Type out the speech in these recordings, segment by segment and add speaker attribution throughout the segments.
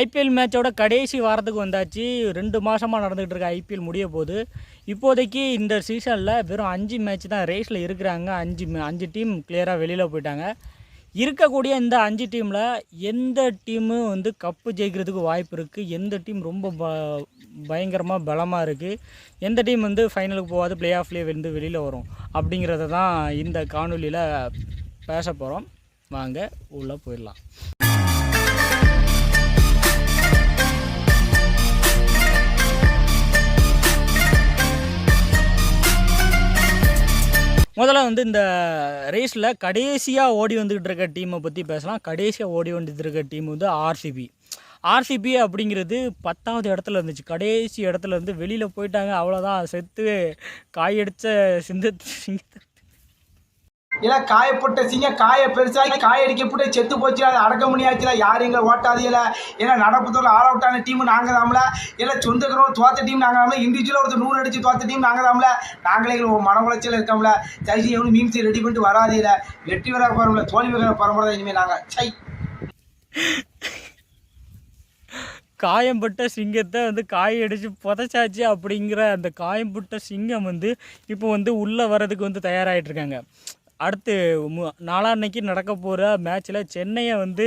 Speaker 1: IPL மேட்சோட கடைசி வாரத்துக்கு வந்தாச்சு. ரெண்டு மாதமாக நடந்துகிட்டு இருக்க ஐபிஎல் முடிய போது இப்போதைக்கு இந்த சீசனில் வெறும் அஞ்சு மேட்ச் தான் ரேஸில் இருக்கிறாங்க. அஞ்சு அஞ்சு டீம் கிளியராக வெளியில் போயிட்டாங்க. இருக்கக்கூடிய இந்த அஞ்சு டீமில் எந்த டீமு வந்து கப்பு ஜெயிக்கிறதுக்கு வாய்ப்பு இருக்குது எந்த டீம் ரொம்ப ப பயங்கரமாக பலமாக இருக்குது எந்த டீம் வந்து ஃபைனலுக்கு போகாது பிளே ஆஃப்லேயே வந்து வெளியில் வரும்? அப்படிங்கிறத தான் இந்த காணொலியில் பேச போகிறோம் வாங்க உள்ளே போயிடலாம். முதல்ல வந்து இந்த ரேஸில் கடைசியாக ஓடி வந்துக்கிட்டு இருக்க டீமை பற்றி பேசலாம். கடைசியாக ஓடி வந்துட்டு இருக்க டீம் வந்து ஆர்சிபி ஆர்சிபி அப்படிங்கிறது பத்தாவது இடத்துல இருந்துச்சு. கடைசி இடத்துல இருந்து வெளியில் போயிட்டாங்க. அவ்வளோதான் செத்து காயடித்த சிந்த சிங்க
Speaker 2: இல்ல காயப்பட்ட சிங்க காய பெருசாகி காயடிக்கப்பட்டு செத்து போச்சு அதை அடக்க முடியாச்சுல யாரும் எங்களை ஓட்டாதீங்கள ஏன்னா நடப்புத்தூர் ஆல் அவுட்டான ஆன டீம் நாங்கள் தாமல இல்லை சொந்தக்கிறோம் தோத்த டீம் நாங்கள் தாமல இண்டிவிஜுவலாக ஒருத்தர் நூறு அடிச்சு தோத்த டீம் நாங்கள் தாமல நாங்களே எங்களுக்கு மன உளைச்சல் இருக்கோம்ல. தயசி எவ்வளோ மீம்ஸ் ரெடி பண்ணிட்டு வராதீல வெற்றி வர பரம்பரை தோல்வி வர பரம்பரை தான் இனிமேல் நாங்கள் சை.
Speaker 1: காயம்பட்ட சிங்கத்தை வந்து காயடிச்சு புதைச்சாச்சு அப்படிங்கிற அந்த காயம்பட்ட சிங்கம் வந்து இப்போ வந்து உள்ளே வர்றதுக்கு வந்து தயாராகிட்டு இருக்காங்க. அடுத்து மு நாளான்னைக்கு நடக்க போகிற மேட்ச்சில் சென்னையை வந்து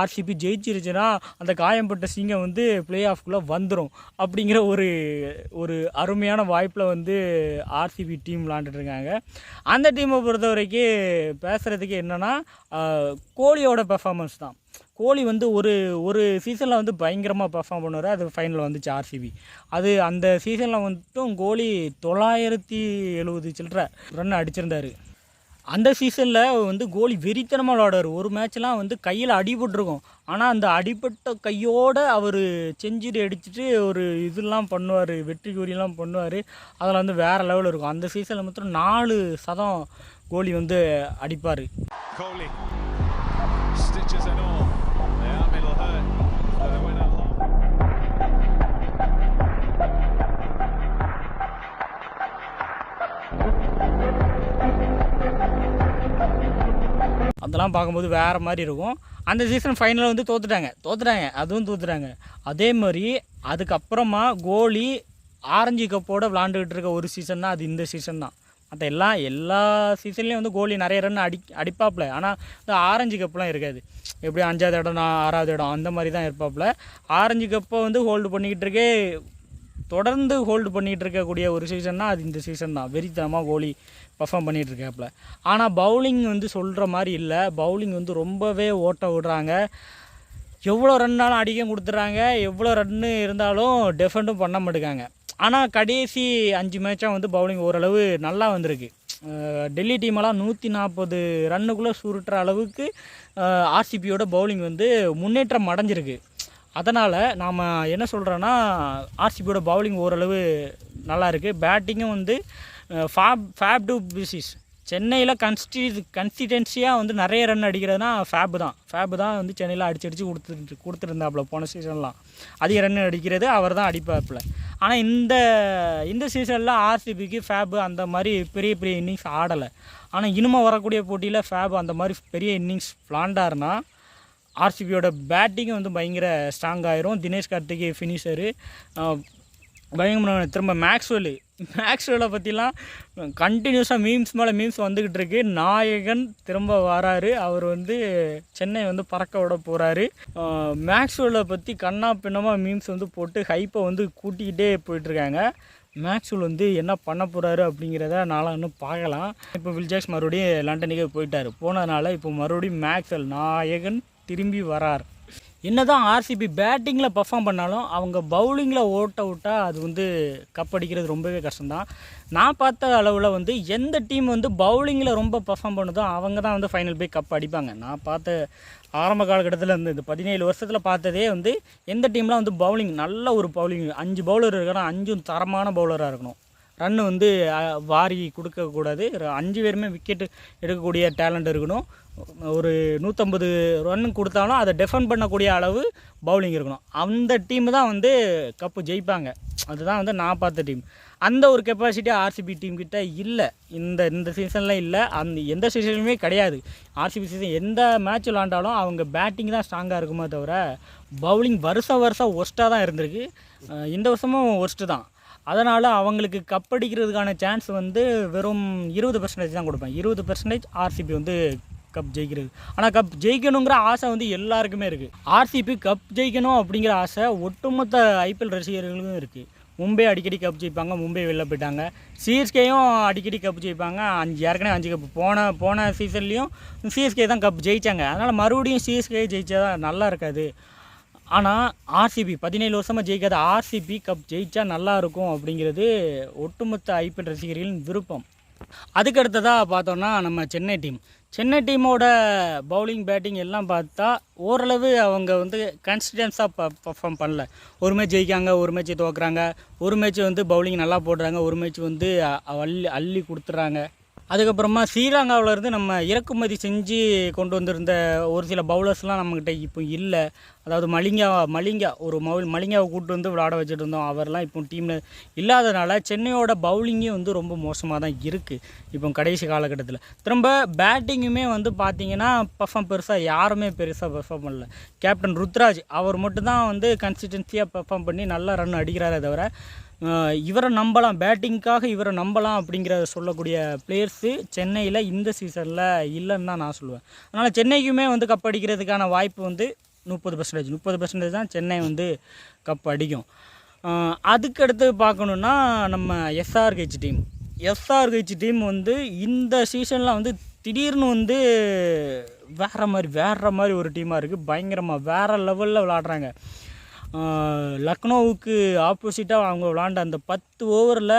Speaker 1: ஆர்சிபி ஜெயிச்சிருச்சுன்னா அந்த காயம்பட்ட சிங்கம் வந்து பிளே ஆஃப்குள்ளே வந்துடும் அப்படிங்கிற ஒரு ஒரு அருமையான வாய்ப்பில் வந்து ஆர்சிபி டீம் விளாண்டுட்ருக்காங்க அந்த டீமை பொறுத்த வரைக்கும் பேசுகிறதுக்கு என்னென்னா கோலியோட பெர்ஃபார்மன்ஸ் தான். கோலி வந்து ஒரு ஒரு சீசனில் வந்து பயங்கரமாக பெர்ஃபார்ம் பண்ணுவார். அது ஃபைனலில் வந்துச்சு ஆர்சிபி அது அந்த சீசனில் மட்டும் கோலி தொள்ளாயிரத்தி எழுபது சில்லற ரன் அடிச்சிருந்தாரு. அந்த சீசனில் வந்து கோலி வெறித்தனமாக விளாடுவார் ஒரு மேட்ச்லாம் வந்து கையில் அடிபட்டிருக்கும். ஆனால் அந்த அடிபட்ட கையோடு அவர் செஞ்சுரி அடிச்சுட்டு ஒரு இதெல்லாம் பண்ணுவார் வெற்றி கூறியெல்லாம் பண்ணுவார். அதில் வந்து வேறு லெவலில் இருக்கும். அந்த சீசனில் மாத்திரம் நாலு சதம் கோலி வந்து அடிப்பார்.
Speaker 3: கோலி.
Speaker 1: அதெல்லாம் பார்க்கும்போது வேறு மாதிரி இருக்கும். அந்த சீசன் ஃபைனலில் வந்து தோத்துட்டாங்க. தோத்துட்டாங்க. அதுவும் தோத்துட்டாங்க. அதே மாதிரி அதுக்கப்புறமா கோலி ஆரஞ்சு கப்போட விளாண்டுக்கிட்டு இருக்க ஒரு சீசன் தான். அது இந்த சீசன் தான். மற்ற எல்லா எல்லா சீசன்லேயும் வந்து கோலி நிறைய ரன் அடி அடிப்பாப்பில் ஆனால் இந்த ஆரஞ்சு கப்லாம் இருக்காது. எப்படி அஞ்சாவது இடம் நான் ஆறாவது இடம் அந்த மாதிரி தான் இருப்பாப்புல ஆரஞ்சு கப்பை வந்து ஹோல்டு பண்ணிக்கிட்டு இருக்கே தொடர்ந்து ஹோல்டு பண்ணிகிட்டு இருக்கக்கூடிய ஒரு சீசன்னா அது இந்த சீசன் தான். வெறித்தனமாக கோலி பர்ஃபார்ம் பண்ணிகிட்டு இருக்காப்புல ஆனால் பவுலிங் வந்து சொல்கிற மாதிரி இல்லை. பவுலிங் வந்து ரொம்பவே ஓட்ட விடுறாங்க. எவ்வளோ ரன்னாலும் அடிக்க கொடுத்துட்றாங்க. எவ்வளோ ரன்னு இருந்தாலும் டெஃபெண்டும் பண்ண மாட்டேங்காங்க ஆனால் கடைசி அஞ்சு மேட்சாக வந்து பவுலிங் ஓரளவு நல்லா வந்திருக்கு. டெல்லி டீமெல்லாம் நூற்றி நாற்பது ரன்னுக்குள்ளே சுருட்டுற அளவுக்கு ஆர்சிபியோட பவுலிங் வந்து முன்னேற்றம் அடைஞ்சிருக்கு. அதனால் நாம் என்ன சொல்கிறோன்னா ஆர்சிபியோட பவுலிங் ஓரளவு நல்லா இருக்குது பேட்டிங்கும் வந்து ஃபேப் ஃபேப் டூ பிசிஸ் சென்னையில் கன்ஸ்டி கன்சிஸ்டன்சியாக வந்து நிறைய ரன் அடிக்கிறதுனா ஃபேப் தான். ஃபேப் தான் வந்து சென்னையில் அடிச்சு அடித்து கொடுத்துட்டு கொடுத்துருந்தாப்புல போன சீசன்லாம் அதிக ரன் அடிக்கிறது அவர் தான் அடிப்பாப்புல. ஆனால் இந்த இந்த சீசனில் ஆர்சிபிக்கு ஃபேப் அந்த மாதிரி பெரிய பெரிய இன்னிங்ஸ் ஆடலை. ஆனால் இனிமேல் வரக்கூடிய போட்டியில் ஃபேப் அந்த மாதிரி பெரிய இன்னிங்ஸ் விளாண்டாருன்னா ஆர்சிபியோட பேட்டிங் வந்து பயங்கர ஸ்ட்ராங் ஆயிரும். தினேஷ் கார்த்திகே ஃபினிஷரு பயங்கரமான திரும்ப மேக்ஸ்வெல்லு மேக்ஸ்வெல்லை பற்றிலாம் கண்டினியூஸாக மீம்ஸ் மேலே மீம்ஸ் வந்துக்கிட்டு இருக்கு. நாயகன் திரும்ப வராரு. அவர் வந்து சென்னை வந்து பறக்க விட போகிறாரு மேக்ஸ்வெல்லை பற்றி கண்ணா பின்னமாக மீம்ஸ் வந்து போட்டு ஹைப்பை வந்து கூட்டிக்கிட்டே போயிட்டுருக்காங்க மேக்ஸ்வெல் வந்து என்ன பண்ண போகிறாரு அப்படிங்கிறத நாளாக இன்னும் பார்க்கலாம். இப்போ வில்ஜாக்ஸ் மறுபடியும் லண்டனுக்கே போயிட்டார். போனதுனால இப்போ மறுபடியும் மேக்ஸ்வெல் நாயகன் திரும்பி வரார். என்னதான் ஆர்சிபி பேட்டிங்கில் பர்ஃபார்ம் பண்ணாலும் அவங்க பவுலிங்கில் ஓட்ட விட்டால் அது வந்து கப் அடிக்கிறது ரொம்பவே கஷ்டம்தான். நான் பார்த்த அளவில் வந்து எந்த டீம் வந்து பவுலிங்கில் ரொம்ப பர்ஃபார்ம் பண்ணுதோ அவங்க தான் வந்து ஃபைனல் போய் கப் அடிப்பாங்க. நான் பார்த்த ஆரம்ப காலகட்டத்தில் இருந்து இந்த பதினேழு வருஷத்தில் பார்த்ததே வந்து எந்த டீம்லாம் வந்து பவுலிங் நல்ல ஒரு பவுலிங் அஞ்சு பவுலர் இருக்கணும் அஞ்சும் தரமான பவுலராக இருக்கணும். ரன் வந்து வாரி கொடுக்கக்கூடாது. அஞ்சு பேருமே விக்கெட்டு எடுக்கக்கூடிய டேலண்ட் இருக்கணும். ஒரு நூற்றம்பது ரன் கொடுத்தாலும் அதை டெஃபெண்ட் பண்ணக்கூடிய அளவு பவுலிங் இருக்கணும். அந்த டீம் தான் வந்து கப்பு ஜெயிப்பாங்க. அதுதான் வந்து நான் பார்த்த டீம் அந்த ஒரு கெப்பாசிட்டி ஆர்சிபி டீம் கிட்ட இல்லை. இந்த இந்த சீசனில் இல்லை. அந்த எந்த சீசன்லையுமே கிடையாது. ஆர்சிபி சீசன் எந்த மேட்ச் விளாண்டாலும் அவங்க பேட்டிங் தான் ஸ்ட்ராங்காக இருக்குமே தவிர பவுலிங் வருஷம் வருஷம் ஒஸ்ட்டாக தான் இருந்திருக்கு. இந்த வருஷமும் ஒஸ்ட்டு தான். அதனால் அவங்களுக்கு கப் அடிக்கிறதுக்கான சான்ஸ் வந்து வெறும் இருபது பர்சன்டேஜ் தான் கொடுப்பேன். இருபது பர்சன்டேஜ் ஆர்சிபி வந்து கப் ஜெயிக்கிறது. ஆனால் கப் ஜெயிக்கணுங்கிற ஆசை வந்து எல்லாருக்குமே இருக்குது ஆர்சிபி கப் ஜெயிக்கணும் அப்படிங்கிற ஆசை ஒட்டுமொத்த ஐபிஎல் ரசிகர்களுக்கும் இருக்குது மும்பை அடிக்கடி கப் ஜெயிப்பாங்க மும்பை வெளில போயிட்டாங்க. சிஎஸ்கேயும் அடிக்கடி கப் ஜெயிப்பாங்க. அஞ்சு ஏற்கனவே அஞ்சு கப் போன போன சீசன்லேயும் சிஎஸ்கே தான் கப் ஜெயித்தாங்க அதனால் மறுபடியும் சிஎஸ்கே ஜெயிச்சா தான் நல்லா இருக்காது. ஆனால் ஆர்சிபி பதினேழு வருஷமாக ஜெயிக்காத ஆர்சிபி கப் ஜெயிச்சா நல்லாயிருக்கும் அப்படிங்கிறது ஒட்டுமொத்த ஐபிஎல் ரசிகர்களின் விருப்பம். அதுக்கு அடுத்ததாக பார்த்தோன்னா நம்ம சென்னை டீம். சென்னை டீமோட பவுலிங் பேட்டிங் எல்லாம் பார்த்தா ஓரளவு அவங்க வந்து கன்சிஸ்டன்ஸாக ப பர்ஃபார்ம் பண்ணல. ஒரு மேட்ச் ஜெயிக்காங்க ஒரு மேட்ச் தோக்குறாங்க ஒரு மேட்ச் வந்து பவுலிங் நல்லா போடுறாங்க ஒரு மேட்ச் வந்து அள்ளி அள்ளி கொடுத்துட்றாங்க. அதுக்கப்புறமா ஸ்ரீலங்காவிலேருந்து நம்ம இறக்குமதி செஞ்சு கொண்டு வந்திருந்த ஒரு சில பவுலர்ஸ்லாம் நம்மக்கிட்ட இப்போ இல்லை. அதாவது மலிங்கா மலிங்கா ஒரு மவுல் மலிங்காவை கூட்டு வந்து விளையாட வச்சுட்டு இருந்தோம். அவர்லாம் இப்போ டீமில் இல்லாதனால சென்னையோட பவுலிங்கே வந்து ரொம்ப மோசமாக தான் இருக்குது இப்போ கடைசி காலகட்டத்தில். திரும்ப பேட்டிங்குமே வந்து பார்த்தீங்கன்னா பர்ஃபார்ம் பெருசாக யாருமே பெருசாக பெர்ஃபார்ம் பண்ணல. கேப்டன் ருத்ராஜ் அவர் மட்டும்தான் வந்து கன்சிஸ்டன்சியாக பெர்ஃபார்ம் பண்ணி நல்லா ரன் அடிக்கிறாரே தவிர இவரை நம்பலாம் பேட்டிங்க்காக இவரை நம்பலாம் அப்படிங்கிறத சொல்லக்கூடிய பிளேயர்ஸு சென்னையில் இந்த சீசனில் இல்லைன்னு தான் நான் சொல்லுவேன். அதனால் சென்னைக்குமே வந்து கப் அடிக்கிறதுக்கான வாய்ப்பு வந்து முப்பது பர்சன்டேஜ் முப்பது பர்சன்டேஜ் தான் சென்னை வந்து கப் அடிக்கும். அதுக்கடுத்து அதுக்கு அடுத்து பார்க்கணுன்னா நம்ம எஸ்ஆர்ஹெச் டீம். எஸ்ஆர்ஹெச் டீம் வந்து இந்த சீசனில் வந்து திடீர்னு வந்து வேறு மாதிரி வேறு மாதிரி ஒரு டீமாக இருக்குது பயங்கரமாக வேறு லெவலில் விளாடுறாங்க லக்னோவுக்கு ஆப்போசிட்டாக அவங்க விளாண்ட அந்த பத்து ஓவரில்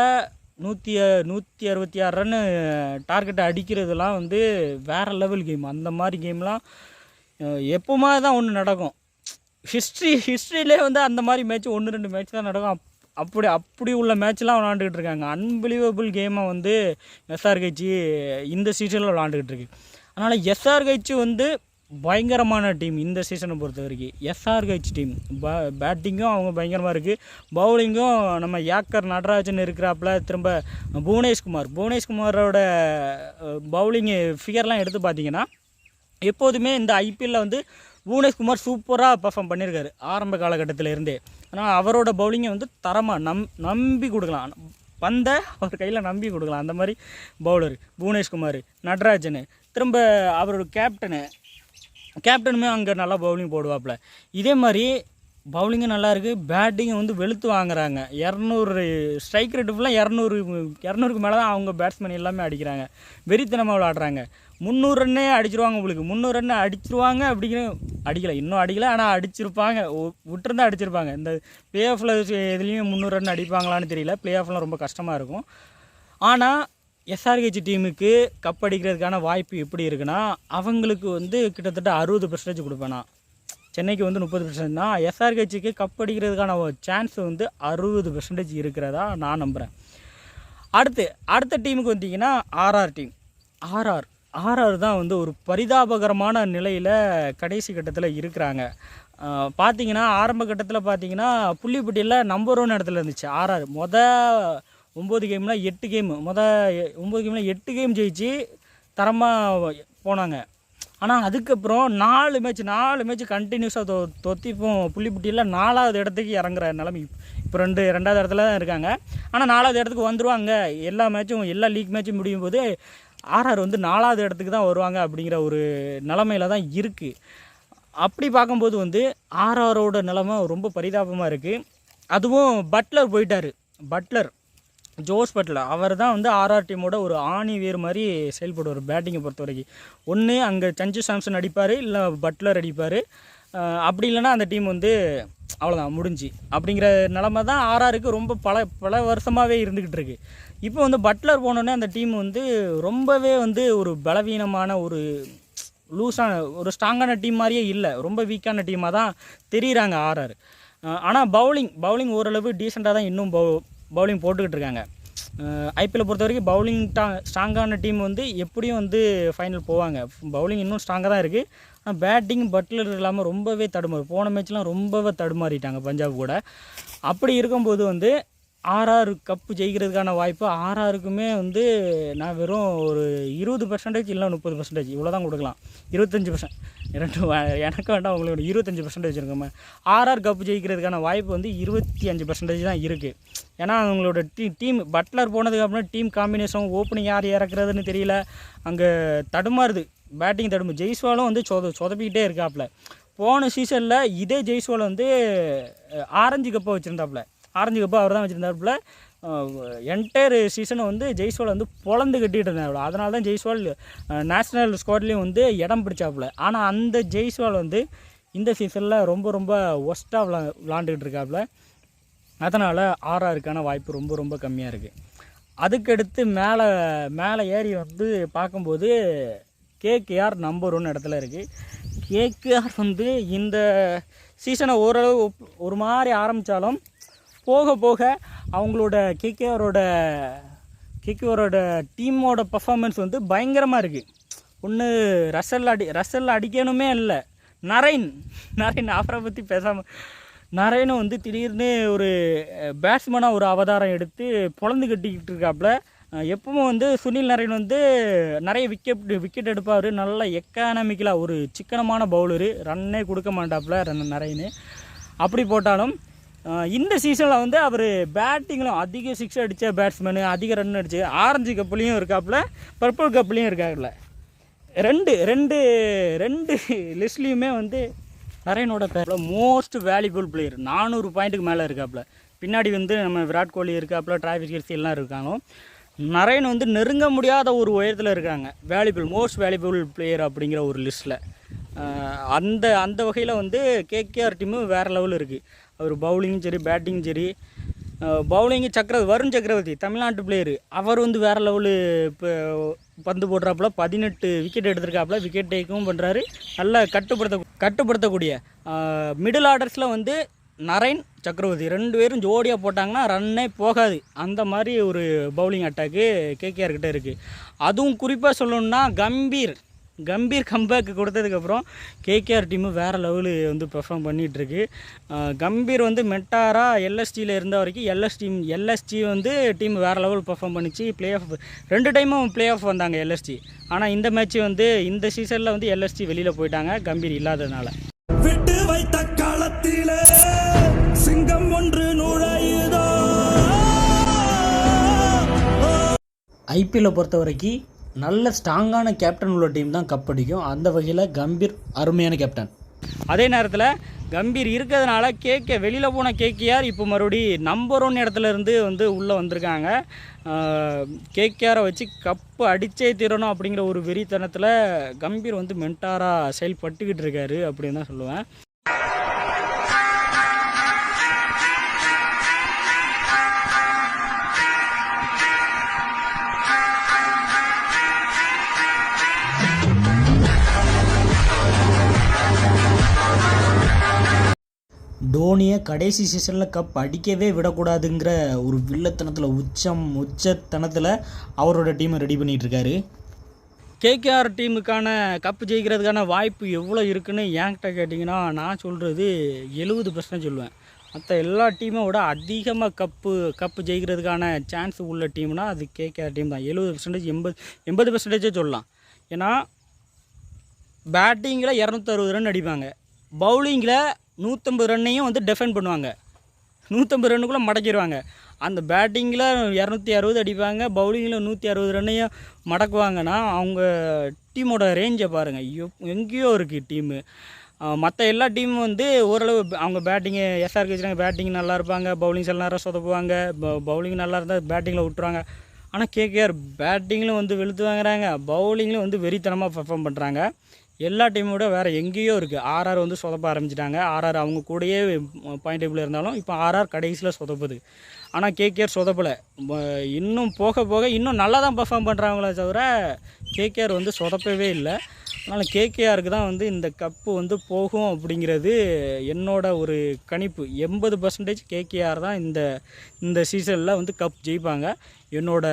Speaker 1: நூற்றி நூற்றி அறுபத்தி ஆறு ரன்னு டார்கெட்டை அடிக்கிறதுலாம் வந்து வேறு லெவல் கேம். அந்த மாதிரி கேம்லாம் எப்போமா தான் ஒன்று நடக்கும். ஹிஸ்ட்ரி ஹிஸ்ட்ரியிலே வந்து அந்த மாதிரி மேட்ச் ஒன்று ரெண்டு மேட்ச் தான் நடக்கும். அப் அப்படி அப்படி உள்ள மேட்ச்லாம் விளாண்டுக்கிட்டு இருக்காங்க. அன்பிலீவபிள் கேமை வந்து எஸ்ஆர்ஹெச் இந்த சீசனில் விளாண்டுக்கிட்டு இருக்கு. அதனால் எஸ்ஆர்ஹெச் வந்து பயங்கரமான டீம் இந்த சீசனை பொறுத்த வரைக்கும் எஸ்ஆர்ஹெச் டீம் ப பேட்டிங்கும் அவங்க பயங்கரமாக இருக்குது பவுலிங்கும் நம்ம ஏக்கர் நடராஜன் இருக்கிறாப்புல திரும்ப புவனேஷ்குமார். புவனேஷ்குமாரோட பவுலிங்கு ஃபிகர்லாம் எடுத்து பார்த்தீங்கன்னா எப்போதுமே இந்த ஐபிஎல்லில் வந்து புவனேஷ்குமார் சூப்பராக பர்ஃபார்ம் பண்ணியிருக்காரு ஆரம்ப காலகட்டத்தில் இருந்தே ஆனால் அவரோட பவுலிங்கை வந்து தரமாக நம் நம்பி கொடுக்கலாம். வந்த அவர் கையில் நம்பி கொடுக்கலாம். அந்த மாதிரி பவுலர் புவனேஷ்குமார் நடராஜன். திரும்ப அவரோட கேப்டனு கேப்டனுமே அங்கே நல்லா பவுலிங் போடுவாப்புல. இதே மாதிரி பவுலிங்கும் நல்லா இருக்குது பேட்டிங்கும் வந்து வெளுத்து வாங்குறாங்க. இரநூறு ஸ்ட்ரைக் ரேட்டு ஃபுல்லாக இரநூறு இரநூறுக்கு மேலே தான் அவங்க பேட்ஸ்மேன் எல்லாமே அடிக்கிறாங்க. வெறித்தனமாக விளாடுறாங்க முந்நூறு ரன்னே அடிச்சிருவாங்க உங்களுக்கு. முந்நூறு ரன்னு அடிச்சிருவாங்க அப்படிங்கிற அடிக்கலை. இன்னும் அடிக்கலை ஆனால் அடிச்சிருப்பாங்க. விட்டுருந்தா அடிச்சிருப்பாங்க. இந்த பிளே ஆஃபில் எதுலேயும் முந்நூறு ரன் அடிப்பாங்களான்னு தெரியல. பிளே ஆஃப்லாம் ரொம்ப கஷ்டமாக இருக்கும். ஆனால் எஸ்ஆர்ஹெச் டீமுக்கு கப் அடிக்கிறதுக்கான வாய்ப்பு எப்படி இருக்குன்னா அவங்களுக்கு வந்து கிட்டத்தட்ட அறுபது பர்சன்டேஜ் கொடுப்பேன். சென்னைக்கு வந்து முப்பது பெர்சன்ட் தான். எஸ்ஆர்ஹெச்சுக்கு கப் அடிக்கிறதுக்கான சான்ஸ் வந்து அறுபது பர்சன்டேஜ் இருக்கிறதா நான் நம்புகிறேன் அடுத்து அடுத்த டீமுக்கு வந்தீங்கன்னா ஆர்ஆர் டீம் ஆர்ஆர் ஆர்ஆர் தான் வந்து ஒரு பரிதாபகரமான நிலையில் கடைசி கட்டத்தில் இருக்கிறாங்க. பார்த்தீங்கன்னா ஆரம்ப கட்டத்தில் பார்த்தீங்கன்னா புள்ளிப்பட்டியில் நம்பர் ஒன் இடத்துல இருந்துச்சு. ஆர்ஆர் மொதல் ஒம்பது கேமில் எட்டு கேம் மொதல் ஒம்பது கேமில் எட்டு கேம் ஜெயிச்சு தரமாக போனாங்க. ஆனால் அதுக்கப்புறம் நாலு மேட்ச் நாலு மேட்ச் கண்டினியூஸாக தோ தொத்திப்போம். புள்ளிப்புட்டியில் நாலாவது இடத்துக்கு இறங்குற நிலைமை இப்போ ரெண்டு ரெண்டாவது இடத்துல தான் இருக்காங்க. ஆனால் நாலாவது இடத்துக்கு வந்துடுவாங்க எல்லா மேட்சும் எல்லா லீக் மேட்சும் முடியும் போது ஆர்ஆர் வந்து நாலாவது இடத்துக்கு தான் வருவாங்க அப்படிங்கிற ஒரு நிலமையில தான் இருக்குது அப்படி பார்க்கும்போது வந்து ஆர்ஆரோட நிலமை ரொம்ப பரிதாபமாக இருக்குது அதுவும் பட்லர் போயிட்டார். பட்லர் ஜோஸ் பட்லர் அவர் தான் வந்து ஆர்ஆர் டீமோட ஒரு ஆணி வேர் மாதிரி செயல்படுவார் பேட்டிங்கை பொறுத்த வரைக்கும் ஒன்று அங்கே சஞ்சு சாம்சன் அடிப்பார் இல்லை பட்லர் அடிப்பார். அப்படி இல்லைன்னா அந்த டீம் வந்து அவ்வளோதான் முடிஞ்சு. அப்படிங்கிற நிலமை தான் ஆர்ஆருக்கு ரொம்ப பல பல வருஷமாகவே இருந்துக்கிட்டு இருக்கு. இப்போ வந்து பட்லர் போனோடனே அந்த டீம் வந்து ரொம்பவே வந்து ஒரு பலவீனமான ஒரு லூஸான ஒரு ஸ்ட்ராங்கான டீம் மாதிரியே இல்லை. ரொம்ப வீக்கான டீமாக தான் தெரியுறாங்க ஆர்ஆர் ஆனால் பவுலிங் பவுலிங் ஓரளவு டீசெண்டாக தான் இன்னும் பவு பவுலிங் போட்டுக்கிட்டு இருக்காங்க ஐபிஎல் பொறுத்த வரைக்கும் பவுலிங் டா ஸ்ட்ராங்கான டீம் வந்து எப்படியும் வந்து ஃபைனல் போவாங்க. பவுலிங் இன்னும் ஸ்ட்ராங்காக தான் இருக்குது ஆனால் பேட்டிங் பட்லர் இல்லாமல் ரொம்பவே தடுமாறு போன மேட்ச்லாம் ரொம்பவே தடுமாறிட்டாங்க பஞ்சாப் கூட. அப்படி இருக்கும்போது வந்து ஆர்ஆர் கப்பு ஜெயிக்கிறதுக்கான வாய்ப்பு ஆர்ஆருக்குமே வந்து நான் வெறும் ஒரு இருபது பர்சன்டேஜ் இல்லை முப்பது பர்சன்டேஜ் இவ்வளோ தான் கொடுக்கலாம். இருபத்தஞ்சி பர்சன்ட் ரெண்டு எனக்கு வேண்டாம் உங்களுக்கு இருபத்தஞ்சி பர்சன்டேஜ் இருக்குமே ஆர்ஆர் கப்பு ஜெயிக்கிறதுக்கான வாய்ப்பு வந்து இருபத்தி அஞ்சு பர்சன்டேஜ் தான் இருக்குது ஏன்னா அவங்களோட டீ டீம் பட்லர் போனதுக்கு அப்புறம் டீம் காம்பினேஷன் ஓப்பனிங் யார் இறக்குறதுன்னு தெரியல. அங்கே தடுமாறுது. பேட்டிங் தடுமா. ஜெய்ஸ்வாலும் வந்து சொத சொதப்பிக்கிட்டே இருக்காப்புல போன சீசனில் இதே ஜெய்ஸ்வால் வந்து ஆரஞ்சு கப்பை வச்சுருந்தாப்புல ஆரஞ்சு கப்பு அவர் தான் வச்சுருந்தாப்புல என்டையர் சீசனை வந்து ஜெய்ஸ்வால் வந்து பொழந்து கட்டிகிட்டு இருந்தாப்புல அதனால தான் ஜெய்ஸ்வால் நேஷ்னல் ஸ்குவாட்லேயும் வந்து இடம் பிடிச்சாப்புல ஆனால் அந்த ஜெய்ஸ்வால் வந்து இந்த சீசனில் ரொம்ப ரொம்ப ஒஸ்ட்டாக விளா விளாண்டுக்கிட்டு இருக்காப்புல அதனால் ஆர்ஆருக்கான வாய்ப்பு ரொம்ப ரொம்ப கம்மியாக இருக்குது அதுக்கடுத்து மேலே மேலே ஏறி வந்து பார்க்கும்போது கேகேஆர் நம்பர் ஒன் இடத்துல இருக்குது கேகேஆர் வந்து இந்த சீசனை ஓரளவு ஒரு மாதிரி ஆரம்பித்தாலும் போக போக அவங்களோட கேகேஆரோட கேகேஆரோட டீமோட பர்ஃபார்மன்ஸ் வந்து பயங்கரமாக இருக்குது ஒன்று ரசல் அடி ரசல் அடிக்கணுமே இல்லை. நரேன் நரேன் ஆஃபரை பற்றி பேசாமல் நரேனும் வந்து திடீர்னு ஒரு பேட்ஸ்மேனாக ஒரு அவதாரம் எடுத்து பொழந்து கட்டிக்கிட்டு இருக்காப்புல எப்பவும் வந்து சுனில் நரேன் வந்து நிறைய விக்கெட் விக்கெட் எடுப்பார். நல்ல எக்கானமிக்கலாக ஒரு சிக்கனமான பவுலரு ரன்னே கொடுக்க மாட்டாப்புல ரன் நரேனு. அப்படி போட்டாலும் இந்த சீசனில் வந்து அவர் பேட்டிங்கிலும் அதிக சிக்ஸ் அடித்த பேட்ஸ்மேனு அதிக ரன் அடிச்சு ஆரஞ்சு கப்லேயும் இருக்காப்புல பர்பிள் கப்லேயும் இருக்காப்புல. ரெண்டு ரெண்டு ரெண்டு லிஸ்ட்லேயுமே வந்து நரேனோட பேரில் மோஸ்ட் வேல்யூபிள் பிளேயர் நானூறு பாயிண்ட்டுக்கு மேலே இருக்காப்புல. பின்னாடி வந்து நம்ம விராட் கோலி இருக்காப்புல டிராஃபிக் கெர்சி எல்லாம் இருக்காங்க. நரேன் வந்து நெருங்க முடியாத ஒரு உயரத்தில் இருக்காங்க. வேல்யூபிள் மோஸ்ட் வேல்யூபிள் பிளேயர் அப்படிங்கிற ஒரு லிஸ்ட்டில் அந்த அந்த வகையில் வந்து கேகேஆர் டீமு வேறு லெவலில் இருக்குது அவர் பவுலிங்கும் சரி பேட்டிங்கும் சரி பவுலிங்கு சக்கரவர்த்தி வருண் சக்கரவர்த்தி தமிழ்நாட்டு பிளேயரு அவர் வந்து வேறு லெவலு இப்போ பந்து போடுறாப்புல பதினெட்டு விக்கெட் எடுத்திருக்காப்புல விக்கெட் டேக்கும் பண்ணுறாரு நல்லா கட்டுப்படுத்த கட்டுப்படுத்தக்கூடிய மிடில் ஆர்டர்ஸில் வந்து நரேன் சக்கரவர்த்தி. ரெண்டு பேரும் ஜோடியாக போட்டாங்கன்னா ரன்னே போகாது. அந்த மாதிரி ஒரு பவுலிங் அட்டாக்கு கேகேஆர்கிட்ட இருக்குது அதுவும் குறிப்பாக சொல்லணுன்னா கம்பீர். கம்பீர் கம்பேக் கொடுத்ததுக்கப்புறம் கேகேஆர் டீமு வேறு லெவலு வந்து பெர்ஃபார்ம் பண்ணிகிட்ருக்கு கம்பீர் வந்து மெட்டாரா எல்எஸ்டியில் இருந்த வரைக்கும் எல்எஸ் டீம் எல்எஸ்டி வந்து டீம் வேறு லெவல் பெர்ஃபார்ம் பண்ணிச்சு. ப்ளே ஆஃப் ரெண்டு டைமும் ப்ளே ஆஃப் வந்தாங்க எல்எஸ்டி ஆனால் இந்த மேட்ச் வந்து இந்த சீசனில் வந்து எல்எஸ்டி வெளியில் போயிட்டாங்க. கம்பீர் இல்லாததுனால.
Speaker 4: விட்டு வைத்த களத்திலே சிங்கம் ஒன்று நுழையுதோ?
Speaker 1: ஐபிஎல்லை பொறுத்த வரைக்கும் நல்ல ஸ்ட்ராங்கான கேப்டன் உள்ள டீம் தான் கப் அடிக்கும். அந்த வகையில் கம்பீர் அருமையான கேப்டன் அதே நேரத்தில் கம்பீர் இருக்கிறதுனால கேகே வெளியில் போன கேகேஆர் இப்போ மறுபடி நம்பர் ஒன் இடத்துல இருந்து வந்து உள்ளே வந்திருக்காங்க. கேகேஆரை வச்சு கப்பு அடிச்சே தீரணும் அப்படிங்கிற ஒரு வெறித்தனத்தில் கம்பீர் வந்து மென்டாராக செயல்பட்டுக்கிட்டு இருக்காரு அப்படின்னு தான் சொல்லுவேன். டோனியை கடைசி சீசனில் கப் அடிக்கவே விடக்கூடாதுங்கிற ஒரு வில்லத்தனத்தில் உச்சம் உச்சத்தனத்தில் அவரோட டீமை ரெடி பண்ணிகிட்ருக்காரு கேகேஆர் டீமுக்கான கப்பு ஜெயிக்கிறதுக்கான வாய்ப்பு எவ்வளோ இருக்குன்னு என்கிட்ட கேட்டிங்கன்னா நான் சொல்கிறது எழுபது பர்சன்ட் சொல்லுவேன். மற்ற எல்லா டீமை விட அதிகமாக கப்பு கப்பு ஜெயிக்கிறதுக்கான சான்ஸ் உள்ள டீம்னா அது கேகேஆர் டீம் தான். எழுபது பர்சன்டேஜ் எண்பது எண்பது பர்சன்டேஜே சொல்லலாம். ஏன்னா பேட்டிங்கில் இரநூத்தறுபது ரன் அடிப்பாங்க. பவுலிங்கில் நூற்றம்பது ரன்னையும் வந்து டிஃபெண்ட் பண்ணுவாங்க. நூற்றம்பது ரன்னுக்குள்ளே மடக்கிடுவாங்க. அந்த பேட்டிங்கில் இரநூத்தி அறுபது அடிப்பாங்க பவுலிங்கில் நூற்றி அறுபது ரன்னையும் மடக்குவாங்கன்னா அவங்க டீமோட ரேஞ்சை பாருங்கள் எப் எங்கேயோ இருக்குது டீமு மற்ற எல்லா டீமும் வந்து ஓரளவு அவங்க பேட்டிங்கு எஸ்ஆர்கே வச்சுருக்காங்க பேட்டிங் நல்லா இருப்பாங்க பவுலிங் சில நேரம் சொதப்புவாங்க பவுலிங் நல்லா இருந்தால் பேட்டிங்கில் விட்டுருவாங்க. ஆனால் கேகேஆர் பேட்டிங்கிலும் வந்து வெளுத்து வாங்குறாங்க. பவுலிங்லையும் வந்து வெறித்தனமாக பெர்ஃபார்ம் பண்ணுறாங்க எல்லா டீமோட வேறு எங்கேயோ இருக்குது ஆர்ஆர் வந்து சொதப்ப ஆரம்பிச்சிட்டாங்க. ஆர்ஆர் அவங்க கூடயே பாயிண்ட் டேபிள் இருந்தாலும் இப்போ ஆர்ஆர் கடைசியில் சொதப்புது. ஆனால் கேகேஆர் சொதப்பலை. இன்னும் போக போக இன்னும் நல்லா தான் பர்ஃபார்ம் பண்ணுறாங்களே தவிர கேகேஆர் வந்து சொதப்பவே இல்லை. அதனால் கேகேஆருக்கு தான் வந்து இந்த கப்பு வந்து போகும் அப்படிங்கிறது என்னோட ஒரு கணிப்பு. எண்பது பர்சன்டேஜ் கேகேஆர் தான் இந்த இந்த சீசனில் வந்து கப் ஜெயிப்பாங்க. என்னோட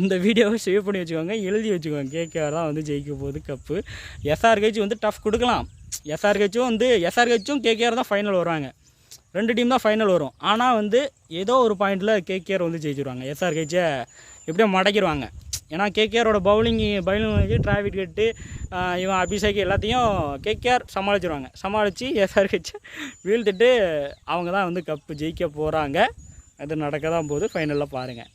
Speaker 1: இந்த வீடியோவை சேவ் பண்ணி வச்சுக்கோங்க எழுதி வச்சுக்கோங்க. கேகேஆர் தான் வந்து ஜெயிக்க போகுது கப்பு எஸ்ஆர்ஹெச் வந்து டஃப் கொடுக்கலாம். எஸ்ஆர்ஹெச்சும் வந்து எஸ்ஆர்ஹெச்சும் கேகேஆர் தான் ஃபைனல் வருவாங்க. ரெண்டு டீம் தான் ஃபைனல் வரும். ஆனால் வந்து ஏதோ ஒரு பாயிண்டில் கேகேஆர் வந்து ஜெயிச்சிருவாங்க. எஸ்ஆர்ஹெச்சை எப்படியோ மடக்கிடுவாங்க ஏன்னா கேகேஆரோட பவுலிங் பவுலிங் வச்சு டிராவிட் கட்டு இவன் அபிஷேக் எல்லாத்தையும் கேகேஆர் சமாளிச்சிருவாங்க. சமாளித்து எஸ்ஆர்ஹெச் வீழ்த்திட்டு அவங்க தான் வந்து கப்பு ஜெயிக்க போகிறாங்க அது நடக்க தான் போகுது ஃபைனலில் பாருங்கள்